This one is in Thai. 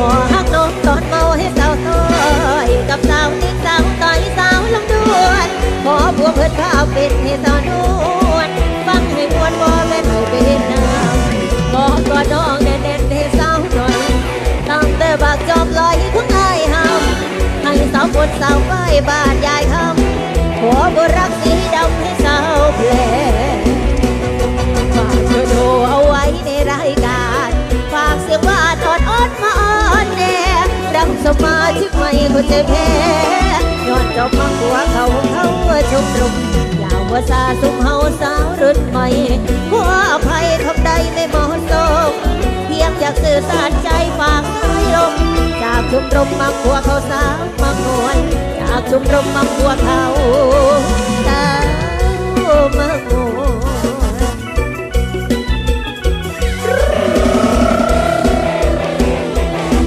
หัวหักนมตอนเมาให้สาวต้อยกับสาวติ๊กสาวต่อยสาวลำดวนขอพวเพื่อนข้าวเป็นให้สาวนวลฟังให้มวนวอเล่นให้เป็นน้ำบอกตัวน้องแน่นๆให้สาวหน่อยตั้งแต่บากจอมลอยของไอ้ายหำให้สาวบนสาวไฟบานยายคำ สมาชิกใหม่คนจะแพ้ย้อนเจ้าพังหัวเขาเขาชมรมยาวว่าซาสุมเฮาสาวรุ่นใหม่หัวอภัยทำใดไม่เหมาะสมเพียงอยากสื่อสารใจฝากสายลมจากชมรมมักหัวเขาสาวมา